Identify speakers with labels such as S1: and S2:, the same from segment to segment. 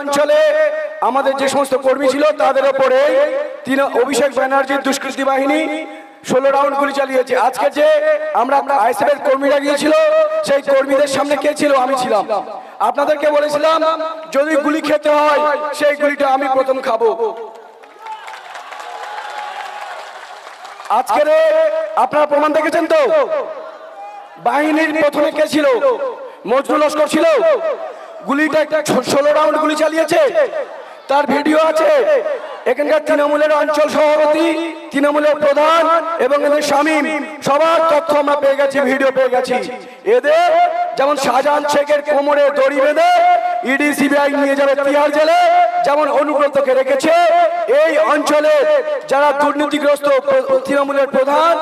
S1: অঞ্চলে আমাদের যে সমস্ত কর্মী ছিল, তাদের ওপরে তিন অভিষেক ব্যানার্জির দুষ্কৃতী বাহিনী ষোলো রাউন্ড গুলি চালিয়েছে। আজকে যে আমরা আইসিএফ এর কর্মীরা গিয়েছিল, সেই কর্মীদের সামনে কে ছিল? আমি ছিলাম। আপনাদেরকে বলেছিলাম, যদি গুলি খেতে হয়, সেই গুলিটা আমি প্রথম খাব। আজকের আপনারা প্রমাণ দেখেছেন তো? বাহিনীর প্রথমে কে ছিল? মজনু লস্কর ছিল? গুলিটা ষোলো রাউন্ড গুলি চালিয়েছে। তার ভিডিও আছে। এখানকার তৃণমূলের অঞ্চল সভাপতি, তৃণমূলের প্রধান এবং এদের স্বামী। সবার তথ্য আমরা পেয়ে গেছি ভিডিও পেয়ে গেছি। এদের যেমন শাহজাহান শেখের কোমরে দড়ি বেঁধে ইডি, সিবিআই নিয়ে যাবে তিহার জেলে, যেমন অনুব্রতকে রেখেছে। এই অঞ্চলে যারা দুর্নীতিগ্রস্ত তৃণমূলের প্রধান,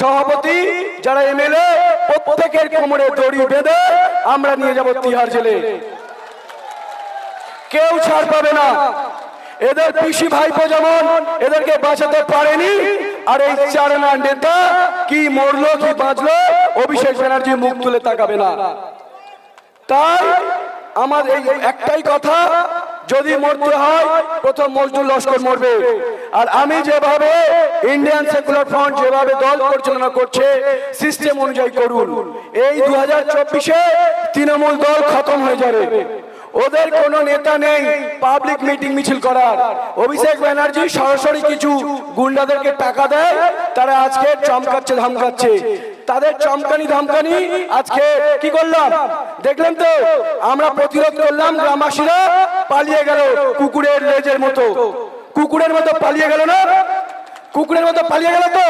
S1: সভাপতি, যারা এমএলএ, প্রত্যেকের কোমরে দড়ি বেঁধে আমরা নিয়ে যাব তিহার জেলে। কেউ ছাড় পাবে না। এদের পিসি ভাইপো যেমন এদেরকে বাঁচাতে পারেনি, আর এই চারনা নেতা কি মরলো, কি বাঁচলো, অভিষেক ব্যানার্জি মুখ তুলে তাকাবে না। তাই আমার এই একটাই কথা, যদি মরতে হয়, প্রথম মজদুর লস্কর মরবে। আর আমি যেভাবে ইন্ডিয়ান সেকুলার ফ্রন্ট যেভাবে দল পরিচালনা করছে সিস্টেম অনুযায়ী করুন। এই দু হাজার চব্বিশে তৃণমূল দল খতম হয়ে যাবে। ওদের কোনো নেতা নেই পাবলিক মিটিং মিছিল করার। অভিষেক ব্যানার্জি সরাসরি কিছু গুন্ডাদেরকে টাকা দেয়, তারা আজকে চমকাচ্ছে, ধমকাচ্ছে। তাদের চমকানি, ধমকানি আজকে কি করলাম? দেখলেন তো, আমরা প্রতিরোধ করলাম, গ্রামবাসীরা পালিয়ে গেল কুকুরের লেজের মতো। কুকুরের মতো পালিয়ে গেল না? কুকুরের মতো পালিয়ে গেল তো?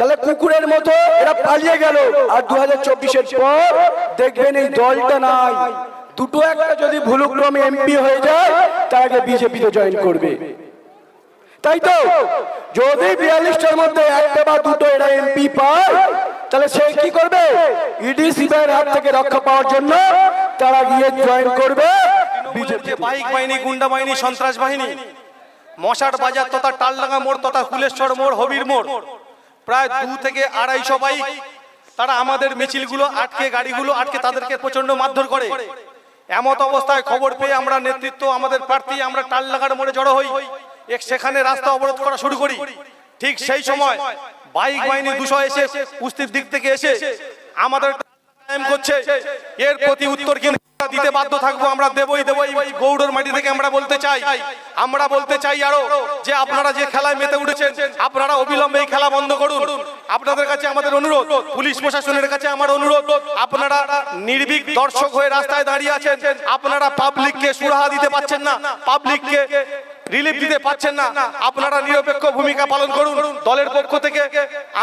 S1: তাহলে কুকুরের মতো এরা পালিয়ে গেল। আর দু হাজার চব্বিশের পর দেখবেন এই দলটা নাই। দুটো একটা যদি ভুলক্রমে এমপি হয়ে যায়, তার আগে বিজেপিতে জয়েন করবে। তাই তো? যদি বিয়াল্লিশটার মধ্যে একটা বা দুটো এরা এমপি পায়, তাহলে সে কি করবে? ইডি সিবিআইয়ের হাত থেকে রক্ষা পাওয়ার জন্য তারা গিয়ে জয়েন করবে
S2: যে বাইক বাহিনী, গুন্ডা বাহিনী, সন্ত্রাস বাহিনী মশার বাজার তথা টালডাঙ্গা মোড় তথা কুলেশ্বর মোড়, হবির মোড়। প্রায় দু থেকে আড়াইশো বাইক তারা আমাদের মিছিলগুলো আটকে, গাড়িগুলো আটকে তাদেরকে প্রচণ্ড মারধর করে। এমত অবস্থায় খবর পেয়ে আমরা নেতৃত্ব, আমাদের প্রার্থী, আমরা টালডাঙ্গার মোড়ে জড়ো হই। সেখানে রাস্তা অবরোধ করা শুরু করি। ঠিক সেই সময় বাইক বাহিনী দুশো এসে কুস্তির দিক থেকে এসে আমাদের করছে। এর প্রতি উত্তর দিতে বাধ্য থাকব, আমরা দেবই দেবই। মাটি থেকে আমরা বলতে চাই। আমরা বলতে চাই আরও যে আপনারা যে খেলায় মেতে উঠেছেন, আপনারা অবিলম্বে খেলা বন্ধ করুন। আপনাদের কাছে আমাদের অনুরোধ, পুলিশ প্রশাসনের কাছে আমার অনুরোধ, আপনারা নির্ভীক দর্শক হয়ে রাস্তায় দাঁড়িয়ে আছেন, আপনারা পাবলিককে সুরাহা দিতে পাচ্ছেন না। পাবলিককে রিলিফ দিতে পাচ্ছেন না। আপনারা নিরপেক্ষ ভূমিকা পালন করুন। দলের পক্ষ থেকে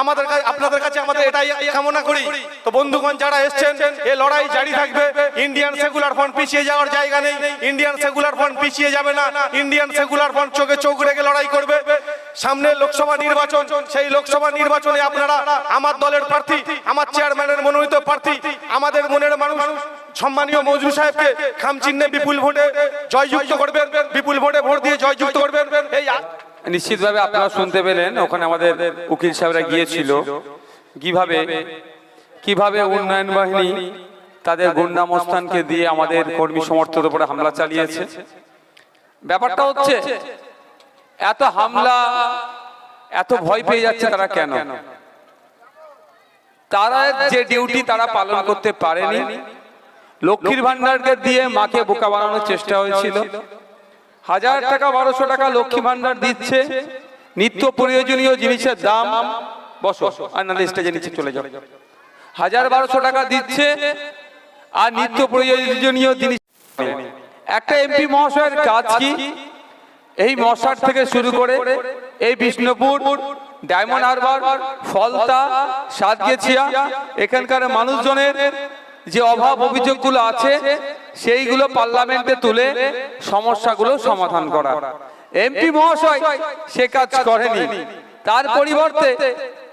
S2: আমাদের আপনাদের কাছে আমাদের এটাই কামনা করি। তো বন্ধুগণ যারা এসছেন, এ লড়াই জারি থাকবে। ইন্ডিয়ান সেকুলার ফ্রন্ট পিছিয়ে যাওয়ার জায়গা নেই। ইন্ডিয়ান সেকুলার ফ্রন্ট পিছিয়ে যাবে না। ইন্ডিয়ান সেকুলার ফ্রন্ট চোখে চোখ রেখে লড়াই করবে। সামনে লোকসভা নির্বাচন, সেই লোকসভা নির্বাচনে আপনারা, আমার দলের প্রার্থী, আমার চেয়ারম্যানের মনোনীত প্রার্থী, আমাদের মনের মানুষ সম্মানীয় মজরু সাহেবকে খাম চিহ্নে বিপুল ভোটে জয়যুক্ত করবেন, বিপুল ভোটে ভোট দিয়ে জয়যুক্ত করবেন। এই
S3: নিশ্চিতভাবে আপনারা শুনতে পেলেন, ওখানে আমাদের উকিল সাহেবরা গিয়েছিল। কীভাবে কীভাবে উন্নয়ন বাহিনী তাদের গুন্ডা মস্তানকে দিয়ে আমাদের কর্মী সমর্থকের উপরে হামলা চালিয়েছে? ব্যাপারটা হচ্ছে, এত হামলা, এত ভয় পেয়ে যাচ্ছে তারা কেন? তারা যে ডিউটি তারা পালন করতে পারেনি লক্ষ্মীর ভান্ডারকে দিয়ে মাকে বোকা বানানোর চেষ্টা হয়েছিল। হাজার টাকা বারোশো টাকা লক্ষ্মী ভান্ডার দিচ্ছে। নিত্য প্রয়োজনীয় জিনিসের দাম বসো আর নাহলে স্টেজে নিচে চলে যাও। হাজার বারোশো টাকা দিচ্ছে আর নিত্য প্রয়োজনীয় জিনিস একটা এমপি মহাশয়ের কাজ কি? এই মশার থেকে শুরু করে এই বিষ্ণুপুর ডায়মন্ড হারবার ফলতা সাতগেছিয়া এখানকার মানুষজনের যে অভাব অভিযোগগুলো আছে, সেইগুলো পার্লামেন্টে তুলে সমস্যাগুলো সমাধান করা। এমপি মহাশয় সে কাজ করেনি। তার পরিবর্তে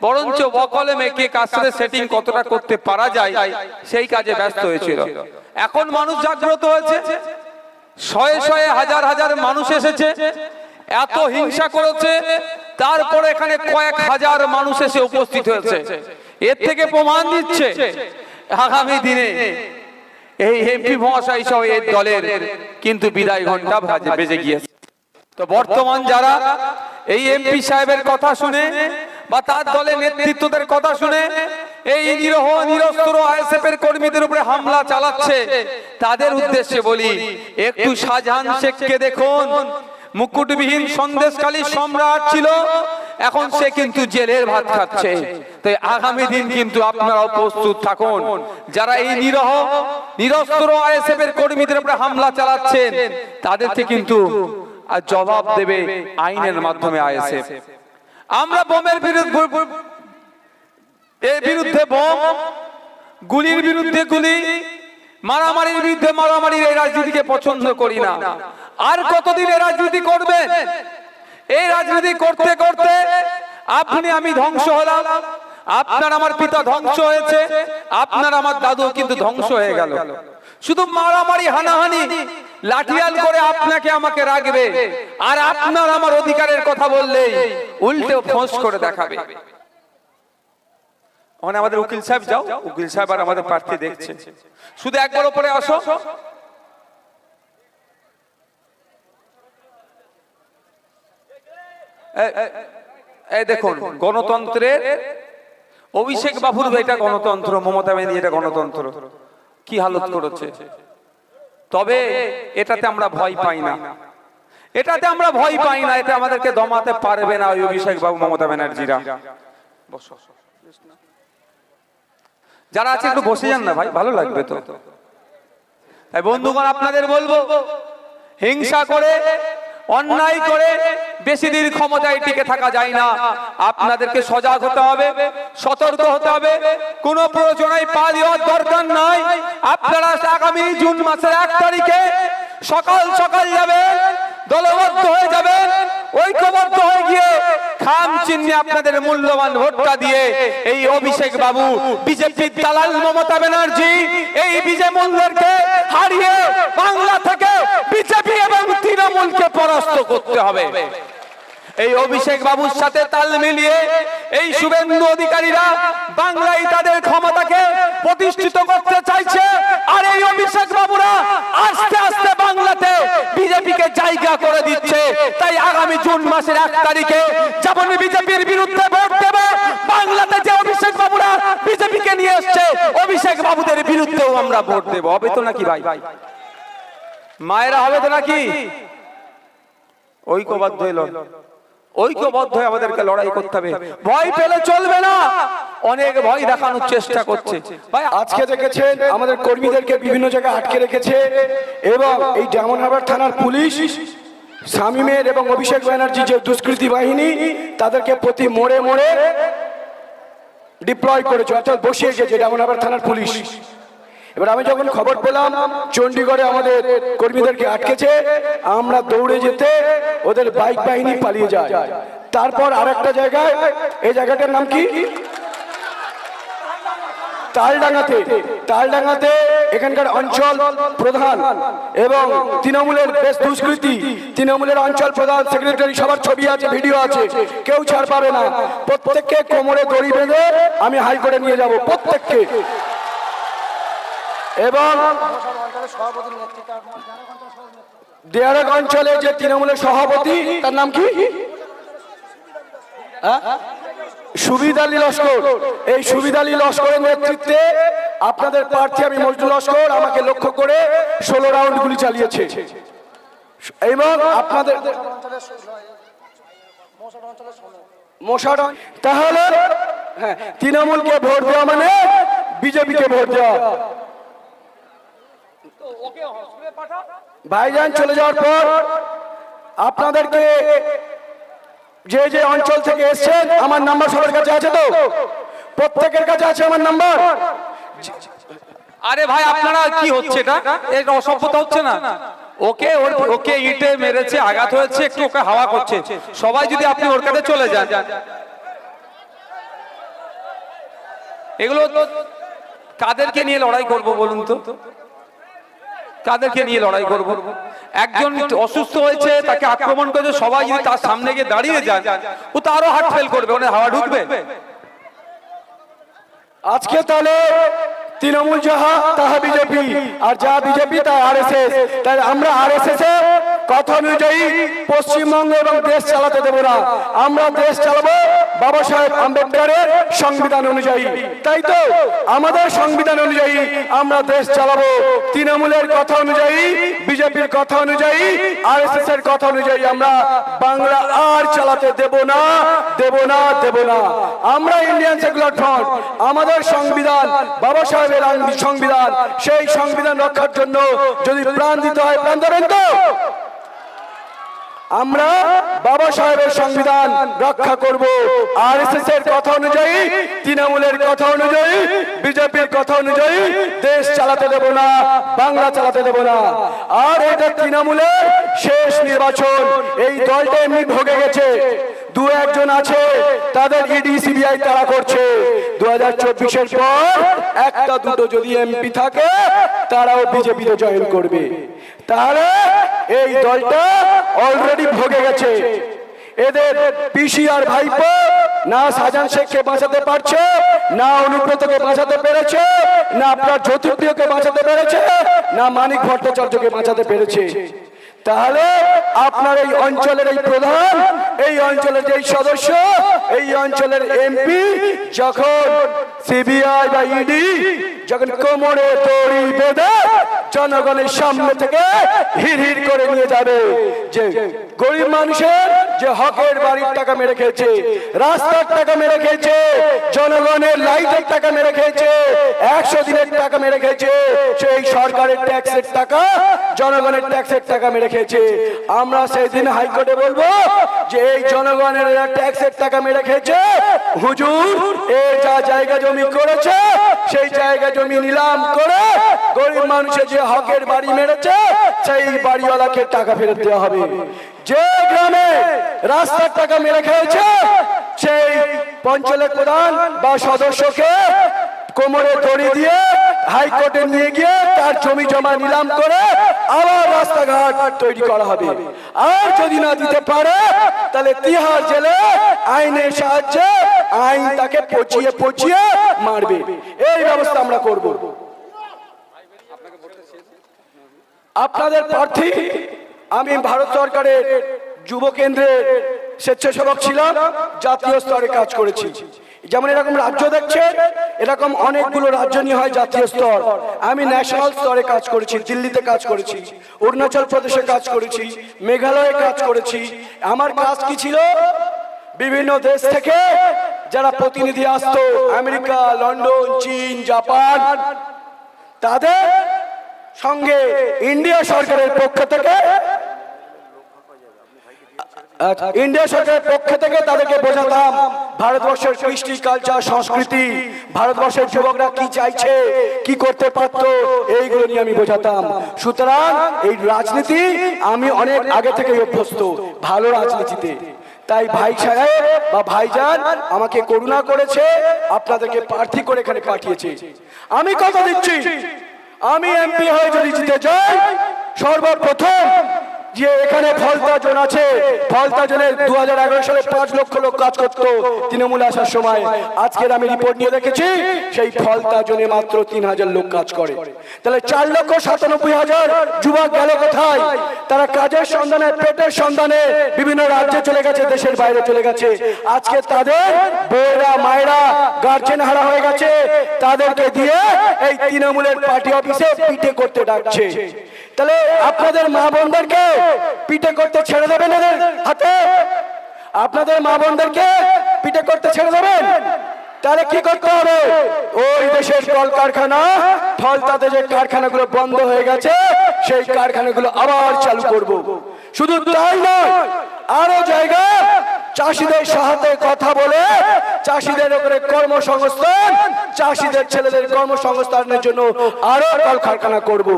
S3: বরঞ্চ বকলে মেকে কাজ সেটিং কতটা করতে পারা যায়, সেই কাজে ব্যস্ত হয়েছিল। এখন মানুষ জাগ্রত হয়েছে। শয়ে শয়ে হাজার হাজার মানুষ এসেছে। এত হিংসা করেছে। তারপরে এখানে কয়েক হাজার মানুষ এসে উপস্থিত হয়েছে। এর থেকে প্রমাণ দিচ্ছে আগামী দিনে এই এমপি মহাশয় সহ এই দলের কিন্তু বিদায় ঘণ্টা বাজে বেজে গিয়েছে। তো বর্তমান যারা এই এমপি সাহেবের কথা শুনে বা তার দলের নেতৃত্বদের কথা শুনে এই নিরহ নিরস্ত্র আইএসএফ এর কর্মীদের উপরে হামলা চালাচ্ছে। তাদের উদ্দেশ্যে বলি একটু শাহজাহান শেখকে দেখুন। মুকুটবিহীন সন্দেশকালী সম্রাট ছিল। এখন সে কিন্তু জেলের ভাত খাচ্ছে। তাই আগামী দিন কিন্তু আপনারাও প্রস্তুত থাকুন। যারা এই নিরহ, নিরস্ত্র আইএসএফ এর কর্মীদের উপরে হামলা চালাচ্ছেন তাদেরকে কিন্তু জবাব দেবে আইনের মাধ্যমে আইএসএফ। আমরা বোমের বিরুদ্ধে, এর বিরুদ্ধে বোম, গুলির বিরুদ্ধে গুলি, মারামারির বিরুদ্ধে মারামারির এই রাজনীতিকে পছন্দ করি না। আর কতদিন এই রাজনীতি করবেন? এই রাজনীতি করতে করতে আপনি আমি ধ্বংস হলাম। আপনার আমার পিতা ধ্বংস হয়েছে। আপনার আমার দাদু কিন্তু ধ্বংস হয়ে গেল। শুধু মারামারি, হানাহানি, লাঠিয়াল করে আপনাকে আমাকে রাখবে। আর আপনার আমার অধিকারের কথা বললেই উল্টে ফোঁস করে দেখাবে। আমাদের উকিল সাহেব যাও। উকিল সাহেব আর আমাদের প্রার্থী দেখছে। শুধু একবার ওপরে আসো এ- এ- দেখুন, গণতন্ত্রের অভিষেক বাবুর এটা গণতন্ত্র, মমতা ব্যানার্জি এটা গণতন্ত্র। কি হালত করেছে? তবে এটাতে আমরা ভয় পাই না। এটাতে আমরা ভয় পাই না এটা আমাদেরকে দমাতে পারবে না ওই অভিষেক বাবু, মমতা ব্যানার্জিরা। যারা আছে একটু বসে যান না ভাই, ভালো লাগবে তো। বন্ধুগণ, আপনাদের বলব, হিংসা করে অন্যায় করে বেশি দিন ক্ষমতায় টিকে থাকা যায় না। আপনাদেরকে সজাগ হতে হবে, সতর্ক হতে হবে। কোন প্রয়োজনায় পা দেওয়ার দরকার নাই। আপনারা আগামী জুন মাসের এক তারিখে সকাল সকাল যাবেন, দলবদ্ধ হয়ে যাবেন, ঐক্যবদ্ধ হয়ে গিয়ে খাম চিহ্নে আপনাদের মূল্যবান ভোটটা দিয়ে এই অভিষেক বাবু, বিজেপির দালাল মমতা ব্যানার্জি, এই বিজয় মূল্যকে হারিয়ে বাংলা থেকে বিজেপি এবং তৃণমূলকে পরাস্ত করতে হবে। এই অভিষেক বাবুর সাথে তাল মিলিয়ে এই শুভেন্দু অধিকারীরা বাংলায় তাদের ক্ষমতাকে প্রতিষ্ঠিত করতে চাইছে। মাসের এক তারিখে যেমন বিজেপির বিরুদ্ধে ভোট দেবে। বাংলাতে যে অভিষেক বাবুরা বিজেপিকে নিয়ে এসছে, অভিষেক বাবুদের বিরুদ্ধেও আমরা ভোট দেবো। হবে তো নাকি ভাই? ভাই মায়েরা হবে তো নাকি? ঐক্যবদ্ধ হইল ঐক্যবদ্ধ হয়ে আমাদেরকে লড়াই করতে হবে। ভয় পেলে চলবে না। অনেক ভয় দেখানোর চেষ্টা করছে। ভাই,
S1: আজকে দেখেছেন, আমাদের কর্মীদেরকে বিভিন্ন জায়গায় আটকে রেখেছে। এবং এই ডায়মন্ড থানার পুলিশ শামীমের এবং অভিষেক ব্যানার্জি যে দুষ্কৃতী বাহিনী, তাদেরকে প্রতি মোড়ে মোড়ে ডিপ্লয় করেছে, অর্থাৎ বসিয়ে গেছে ডায়মন্ড হারবার থানার পুলিশ। এবার আমি যখন খবর পেলাম, চণ্ডীগড়ে আমাদের কর্মীদেরকে আটকেছে, আমরা দৌড়ে যেতে ওদের বাইক বাহিনী পালিয়ে যায়। তারপর আর একটা জায়গায়, এই জায়গাটার নাম কি? তালডাঙ্গাতে তালডাঙ্গাতে এখানকার অঞ্চল প্রধান এবং তৃণমূলের বেশ দুষ্কৃতি। তৃণমূলের অঞ্চল প্রধান সেক্রেটারি সবার ছবি আছে, ভিডিও আছে। কেউ ছাড় পাবে না। প্রত্যেককে কোমরে দড়ি বেঁধে আমি হাইকোর্টে নিয়ে যাব, প্রত্যেককে। এবং দেয়ারক অঞ্চলে যে তৃণমূলের সভাপতি, তার নাম কি? হ্যাঁ? সুবিদ আলী লস্কর। এই সুবিদ আলী লস্করের নেতৃত্বে আপনাদের প্রার্থী আমি মজদুর লস্কর, আমাকে লক্ষ্য করে ষোলো রাউন্ড গুলি চালিয়েছে। এবং আপনাদের তাহলে হ্যাঁ তৃণমূলকে ভোট দেওয়া মানে বিজেপিকে ভোট দেওয়া। ভাইজান চলে যাওয়ার পর আপনাদেরকে যে যে অঞ্চল থেকে এসছেন, আমার নাম্বার সবার কাছে আছে তো? প্রত্যেকের কাছে আছে আমার নাম্বার
S3: আরে ভাই, আপনারা কি হচ্ছে এটা? এটা অসভ্যতা হচ্ছে না? ওকে ওকে ইটে মেরেছে, আঘাত হয়েছে, একটু ওকে হাওয়া করছে। সবাই যদি আপনি ওর কাছে চলে যান। এগুলো কাদেরকে নিয়ে লড়াই করব বলুন তো? কাদেরকে নিয়ে লড়াই করব? একজন অসুস্থ হয়েছে, তাকে আক্রমণ করেছে, সবাই যদি তার সামনে গিয়ে দাঁড়িয়ে যান, ও তো আরও হার্ট ফেল করবে ওনার হাওয়া ঢুকবে।
S1: আজকে তাহলে তৃণমূল যাহা, তাহা বিজেপি। আর যা বিজেপি তা আর এস এস তাই আমরা আর এস এস কথা অনুযায়ী পশ্চিমবঙ্গ এবং দেশ চালাতে দেবো না। আমরা দেশ চালাবো বাবা সাহেব আম্বেদকরের সংবিধান অনুযায়ী। তাই তো আমাদের সংবিধান অনুযায়ী আমরা দেশ চালাবো। তৃণমূলের কথা অনুযায়ী, বিজেপির কথা অনুযায়ী আর এস এর কথা অনুযায়ী আমরা বাংলা আর চালাতে দেব না দেব না দেব না। আমরা ইন্ডিয়ান সেকুলার ফ্রন্ট। আমাদের সংবিধান, বাবা সাহেবের সংবিধান, সেই সংবিধান রক্ষার জন্য যদি প্রাণ দিতে হয়, প্রাণ দেবেন তো। আমরা বাবা সাহেবের সংবিধান রক্ষা করব। আর এর কথা অনুযায়ী, তৃণমূলের কথা অনুযায়ী, বিজেপির কথা অনুযায়ী দেশ চালাতে দেব না, বাংলা চালাতে দেব না। আর এটা তৃণমূলের শেষ নির্বাচন। এই দলটা এমনি ভোগে গেছে। দু একজন আছে, তাদের ইডি সিবিআই তারা করছে। দু হাজার চব্বিশের পর একটা দুটো যদি এমপি থাকে, তারাও বিজেপিতে জয়েন করবে। তাহলে এই দলটা অলরেডি ভোগে গেছে। এদের পিসি আর ভাইপো, না সাজান শেখকে বাঁচাতে পারছে, না অনুব্রতকে বাঁচাতে পেরেছে, না আপনার জ্যোতিপ্রিয়কে বাঁচাতে পেরেছে, না মানিক ভট্টাচার্যকে বাঁচাতে পেরেছে। তাহলে আপনার এই অঞ্চলের এই প্রধান, এই অঞ্চলের যে সদস্য, এই অঞ্চলের এমপি, যখন সিবিআই বা ইডি, যখন কোমরে দড়ি বেঁধে জনগণের সামনে থেকে হির করে নিয়ে যাবে, যে গরিব মানুষের যে হকের বাড়ির টাকা মেরে খেয়েছে, রাস্তার টাকা মেরে খেয়েছে, জনগণের লাইটের টাকা মেরে খেয়েছে, একশো দিনের টাকা মেরে খেয়েছে, সেই সরকারের ট্যাক্সের টাকা, জনগণের ট্যাক্সের টাকা মেরে খেয়েছে। আমরা সেই দিন হাইকোর্টে বলব যে এই জনগণের ট্যাক্সের টাকা মেরে খেয়েছে, হুজুর এই যা জায়গা জমি করেছে, সেই জায়গা জমি নিলাম করে গরিব মানুষের যে হকের বাড়ি মেরেছে, সেই বাড়িওয়ালাকে টাকা ফেরত দেওয়া হবে। যে গ্রামে রাস্তার টাকা মেরে খেয়েছে, সেই পঞ্চায়েত প্রধান বা সদস্যকে কোমরে দড়ি দিয়ে হাইকোর্টে নিয়ে গিয়ে তার জমি জমা নিলাম করে আবার রাস্তাঘাট তৈরি করা হবে। আর যদি না দিতে পারে, তাহলে তিহার জেলে আইনের সাহায্যে আইন তাকে পচিয়ে পচিয়ে মারবে। এই ব্যবস্থা আমরা করব। আপনাদের প্রার্থী আমি ভারত সরকারের যুব কেন্দ্রের স্বেচ্ছাসেবক ছিলাম, জাতীয় স্তরে কাজ করেছি। যেমন এরকম রাজ্য দেখছে এরকম অনেকগুলো রাজ্য নিয়ে হয় জাতীয় স্তর। আমি ন্যাশনাল স্তরে কাজ করেছি, দিল্লিতে কাজ করেছি, অরুণাচল প্রদেশে কাজ করেছি, মেঘালয়ে কাজ করেছি। আমার কাজ কি ছিল? বিভিন্ন দেশ থেকে যারা প্রতিনিধি আসতো, আমেরিকা, লন্ডন, চীন, জাপান, তাদের সঙ্গে ইন্ডিয়া সরকারের পক্ষ থেকে ইন্ডিয়া সরকারের পক্ষ থেকে তাদেরকে বোঝাতাম, ভারতবর্ষের কৃষ্টি, কালচার, সংস্কৃতি, ভারতবর্ষের যুবকরা কি চাইছে, কি করতে পারতো, এইগুলো নিয়ে আমি বোঝাতাম। সুতরাং এই রাজনীতি আমি অনেক আগে থেকে অভ্যস্ত, ভালো রাজনীতিতে। তাই ভাই সাহেব বা ভাইজান আমাকে করুণা করেছে, আপনাদেরকে প্রার্থী করে এখানে পাঠিয়েছে। আমি কথা দিচ্ছি, আমি এমপি হয়ে যদি জিতে যাই, সর্বপ্রথম যে এখানে ফলতা জোন আছে, ফলতা জোনে দু সালে পাঁচ লক্ষ লোক কাজ করতো তৃণমূল আসার সময়। আজকের আমি রিপোর্ট নিয়ে দেখেছি, সেই ফলতা জোনে মাত্র তিন হাজার লোক কাজ করে। তাহলে চার লক্ষ সাতানব্বই হাজার যুবক গেল কোথায়? তারা কাজের সন্ধানে, পেটের সন্ধানে বিভিন্ন রাজ্যে চলে গেছে, দেশের বাইরে চলে গেছে। আজকে তাদের বউরা, মায়েরা গার্জেন হারা হয়ে গেছে। তাদেরকে দিয়ে এই তৃণমূলের পার্টি অফিসে পিঠে করতে ডাকছে। তাহলে আপনাদের মা বোনদেরকে পিঠে করতে ছেড়ে দেবেন এদের হাতে? আপনাদের মা বোনদেরকে পিঠে করতে ছেড়ে দেবেন? তাহলে কি করতে হবে? ওই দেশের কলকারখানা ফলতাতে যে কারখানাগুলো বন্ধ হয়ে গেছে, সেই কারখানাগুলো আবার চালু করব। শুধু তাই নয়, আরও জায়গা চাষিদের সাথে কথা বলে চাষিদের উপরে কর্মসংস্থান, চাষিদের ছেলেদের কর্মসংস্থানের জন্য আরও কলকারখানা করব।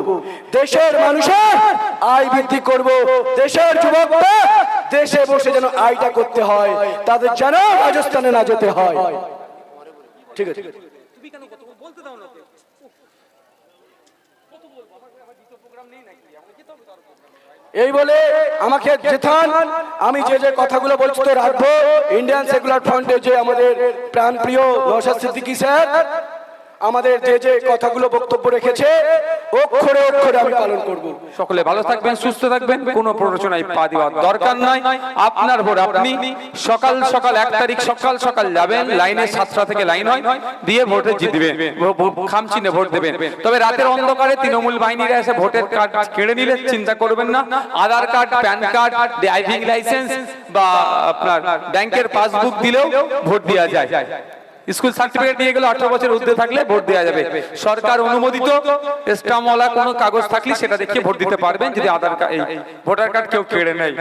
S1: দেশের মানুষের আয় বৃদ্ধি করব। দেশের যুবকরা দেশে বসে যেন আয়টা করতে হয়, তাদের যেন রাজস্থানে না যেতে হয়। ঠিক আছে? এই বলে আমাকে যেতান আমি যে যে কথাগুলো বলছি তো রাখব। ইন্ডিয়ান সেকুলার ফ্রন্টে যে আমাদের প্রাণপ্রিয় নৌসাদ সিদ্দিকী স্যার। আমাদের যে যে কথাগুলো বক্তব্য রেখেছে, অক্ষরে অক্ষরে আমি পালন করব।
S3: সকলে ভালো থাকবেন, সুস্থ থাকবেন, কোনো প্ররোচনায় পা দেওয়ার দরকার নাই। আপনার ভোট আপনি সকাল সকাল এক তারিখ সকাল সকাল যাবেন, লাইনে সাতটা থেকে লাইন হয়, দিয়ে ভোটে জিতবেন। খামচিনে ভোট দেবেন। তবে রাতের অন্ধকারে তৃণমূল বাহিনীরা এসে ভোটের কার্ড কেড়ে নিলে চিন্তা করবেন না। Aadhaar card, PAN card, driving licence বা আপনার ব্যাংকের পাসবুক দিলেও ভোট দেওয়া যায়। স্কুল সার্টিফিকেট নিয়ে গেলে আঠারো বছর ঊর্ধ্বে থাকলে ভোট দেওয়া যাবে। সরকার অনুমোদিত, স্টামওয়ালা কোনো কাগজ থাকলে সেটা দেখিয়ে ভোট দিতে পারবেন যদি আধার কার্ড এই ভোটার কার্ড কেউ কেড়ে নেয়।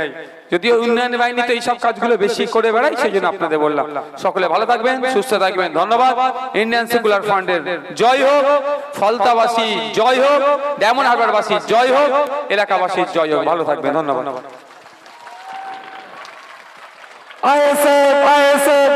S3: যদিও উন্নয়ন বাহিনী তো এইসব কাজগুলো বেশি করে বেড়ায় সেই জন্য আপনাদের বললাম। সকলে ভালো থাকবেন, সুস্থ থাকবেন, ধন্যবাদ। ইন্ডিয়ান সেকুলার ফান্ডের জয় হোক, ফলতাবাসী জয় হোক, ডায়মন্ড হারবারবাসী জয় হোক, এলাকাবাসী জয় হোক। ভালো থাকবেন, ধন্যবাদ।
S1: আইএসএফ